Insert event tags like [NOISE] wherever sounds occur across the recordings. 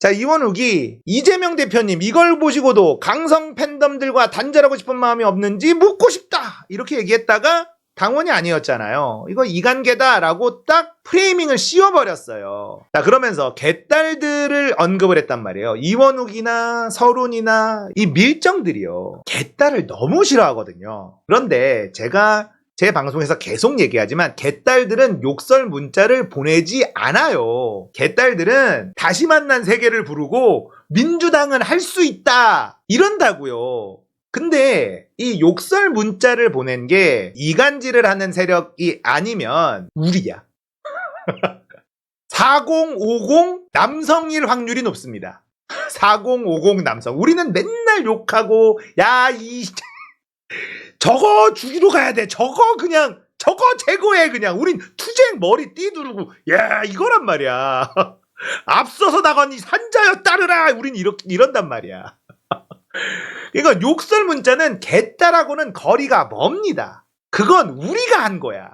자, 이원욱이 이재명 대표님 이걸 보시고도 강성 팬덤들과 단절하고 싶은 마음이 없는지 묻고 싶다. 이렇게 얘기했다가 당원이 아니었잖아요. 이거 이간계다라고 딱 프레이밍을 씌워버렸어요. 자, 그러면서 개딸들을 언급을 했단 말이에요. 이원욱이나 서른이나 이 밀정들이요. 개딸을 너무 싫어하거든요. 그런데 제가 제 방송에서 계속 얘기하지만 개딸들은 욕설 문자를 보내지 않아요. 개딸들은 다시 만난 세계를 부르고 민주당은 할 수 있다 이런다고요. 근데 이 욕설 문자를 보낸 게 이간질을 하는 세력이 아니면 우리야. [LAUGHS] 4050 남성일 확률이 높습니다. 4050 남성. 우리는 맨날 욕하고 야 이 저거 죽이러 가야 돼. 저거 그냥 저거 제거해 그냥. 우린 투쟁 머리 띠두르고 야 이거란 말이야. [LAUGHS] 앞서서 나가니 산자여 따르라. 우린 이렇 이런단 말이야. [LAUGHS] 그러니까 욕설 문자는 개딸하고는 거리가 멉니다. 그건 우리가 한 거야.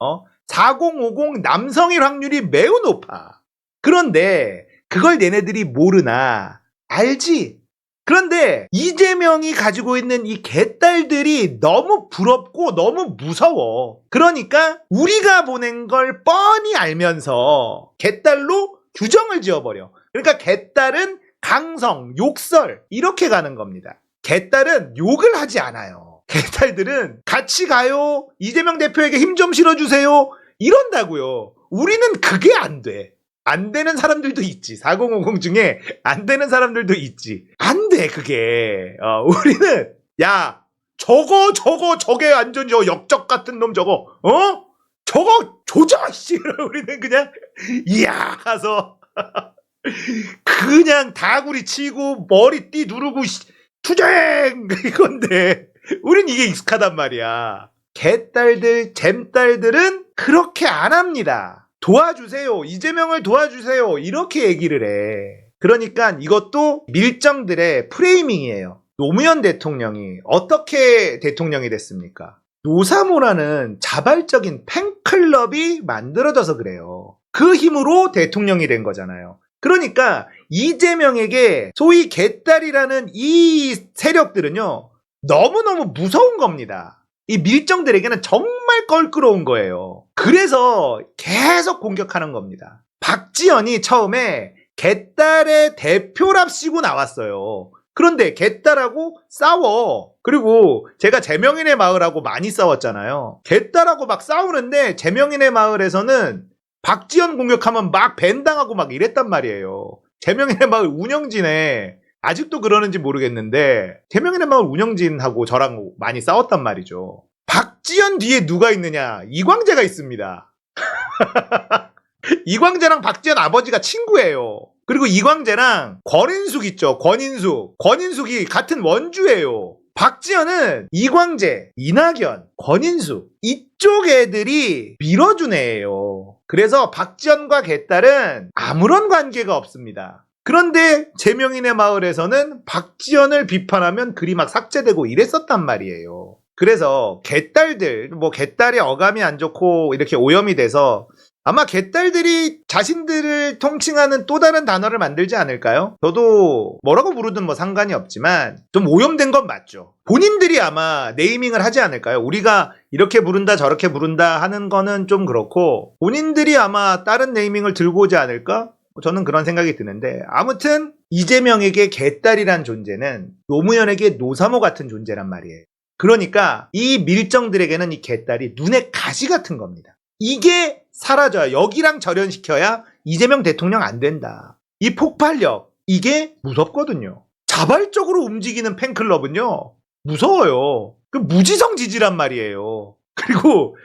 어? 4050 남성일 확률이 매우 높아. 그런데 그걸 얘네들이 모르나 알지? 그런데 이재명이 가지고 있는 이 개딸들이 너무 부럽고 너무 무서워. 그러니까 우리가 보낸 걸 뻔히 알면서 개딸로 규정을 지어버려. 그러니까 개딸은 강성, 욕설 이렇게 가는 겁니다. 개딸은 욕을 하지 않아요. 개딸들은 같이 가요. 이재명 대표에게 힘 좀 실어주세요. 이런다고요. 우리는 그게 안 돼. 안 되는 사람들도 있지. 4050 중에 안 되는 사람들도 있지. 안 돼, 그게. 어, [LAUGHS] 우리는, 야, 저거, 저거, 저게 완전 저 역적 같은 놈 저거, 어? 저거 조져, 씨. [LAUGHS] 우리는 그냥, 이야, 가서. [LAUGHS] 그냥 다구리 치고, 머리띠 누르고, 씨, 투쟁! 이건데, 우린 이게 익숙하단 말이야. 개딸들, 잼딸들은 그렇게 안 합니다. 도와주세요. 이재명을 도와주세요. 이렇게 얘기를 해. 그러니까 이것도 밀정들의 프레이밍이에요. 노무현 대통령이 어떻게 대통령이 됐습니까? 노사모라는 자발적인 팬클럽이 만들어져서 그래요. 그 힘으로 대통령이 된 거잖아요. 그러니까 이재명에게 소위 개딸이라는 이 세력들은요, 너무너무 무서운 겁니다. 이 밀정들에게는 정말 껄끄러운 거예요. 그래서 계속 공격하는 겁니다. 박지연이 처음에 개딸의 대표랍시고 나왔어요. 그런데 개딸하고 싸워. 그리고 제가 제명인의 마을하고 많이 싸웠잖아요. 개딸하고 막 싸우는데 제명인의 마을에서는 박지연 공격하면 막 밴당하고 막 이랬단 말이에요. 제명인의 마을 운영진에 아직도 그러는지 모르겠는데 제명인의 마을 운영진하고 저랑 많이 싸웠단 말이죠. 박지연 뒤에 누가 있느냐? 이광재가 있습니다. [LAUGHS] 이광재랑 박지연 아버지가 친구예요. 그리고 이광재랑 권인숙 있죠. 권인숙. 권인숙이 같은 원주예요. 박지연은 이광재, 이낙연, 권인숙 이쪽 애들이 밀어준 애예요. 그래서 박지연과 개딸은 아무런 관계가 없습니다. 그런데 제명인의 마을에서는 박지연을 비판하면 글이 막 삭제되고 이랬었단 말이에요. 그래서 개딸들, 뭐 개딸이 어감이 안 좋고 이렇게 오염이 돼서 아마 개딸들이 자신들을 통칭하는 또 다른 단어를 만들지 않을까요? 저도 뭐라고 부르든 뭐 상관이 없지만 좀 오염된 건 맞죠. 본인들이 아마 네이밍을 하지 않을까요? 우리가 이렇게 부른다 저렇게 부른다 하는 거는 좀 그렇고 본인들이 아마 다른 네이밍을 들고 오지 않을까? 저는 그런 생각이 드는데 아무튼 이재명에게 개딸이란 존재는 노무현에게 노사모 같은 존재란 말이에요. 그러니까 이 밀정들에게는 이 개딸이 눈에 가시 같은 겁니다. 이게 사라져야 여기랑 절연시켜야 이재명 대통령 안 된다. 이 폭발력 이게 무섭거든요. 자발적으로 움직이는 팬클럽은요 무서워요. 그 무지성 지지란 말이에요. 그리고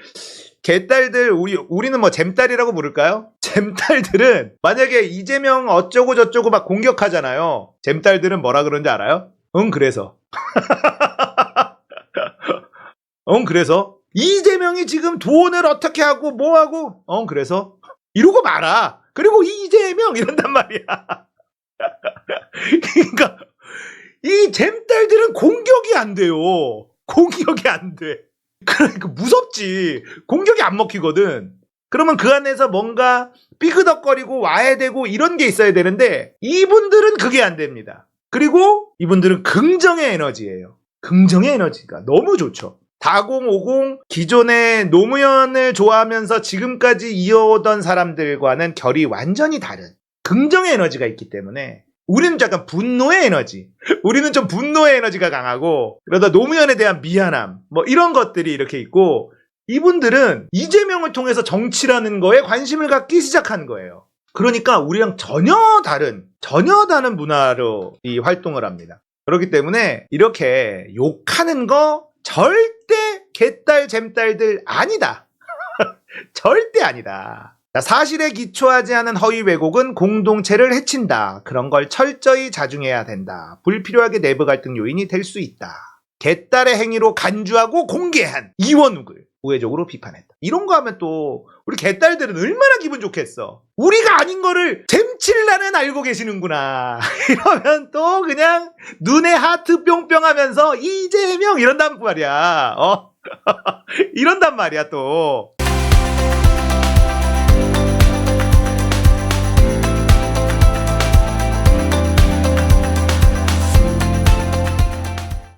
개딸들 우리 우리는 뭐 잼딸이라고 부를까요? 잼딸들은 만약에 이재명 어쩌고 저쩌고 막 공격하잖아요. 잼딸들은 뭐라 그런지 알아요? 응 그래서 [LAUGHS] 응 그래서 이재명이 지금 돈을 어떻게 하고 뭐 하고 응 그래서 이러고 말아. 그리고 이재명 이런단 말이야. [LAUGHS] 그러니까 이 잼딸들은 공격이 안 돼요. 공격이 안 돼. 그러니까 무섭지. 공격이 안 먹히거든. 그러면 그 안에서 뭔가 삐그덕거리고 와야 되고 이런 게 있어야 되는데 이분들은 그게 안 됩니다. 그리고 이분들은 긍정의 에너지예요. 긍정의 에너지가 너무 좋죠. 4050 기존의 노무현을 좋아하면서 지금까지 이어오던 사람들과는 결이 완전히 다른 긍정의 에너지가 있기 때문에 우리는 약간 분노의 에너지. 우리는 좀 분노의 에너지가 강하고 그러다 노무현에 대한 미안함 뭐 이런 것들이 이렇게 있고 이분들은 이재명을 통해서 정치라는 거에 관심을 갖기 시작한 거예요. 그러니까 우리랑 전혀 다른 전혀 다른 문화로 이 활동을 합니다. 그렇기 때문에 이렇게 욕하는 거 절대 개딸 잼딸들 아니다. [LAUGHS] 절대 아니다. 자, 사실에 기초하지 않은 허위 왜곡은 공동체를 해친다. 그런 걸 철저히 자중해야 된다. 불필요하게 내부 갈등 요인이 될 수 있다. 개딸의 행위로 간주하고 공개한 이원욱을 우회적으로 비판했다. 이런 거 하면 또 우리 개딸들은 얼마나 기분 좋겠어. 우리가 아닌 거를 잼칠라는 알고 계시는구나. [LAUGHS] 이러면 또 그냥 눈에 하트 뿅뿅 하면서 이재명 이런단 말이야. 어? [LAUGHS] 이런단 말이야 또.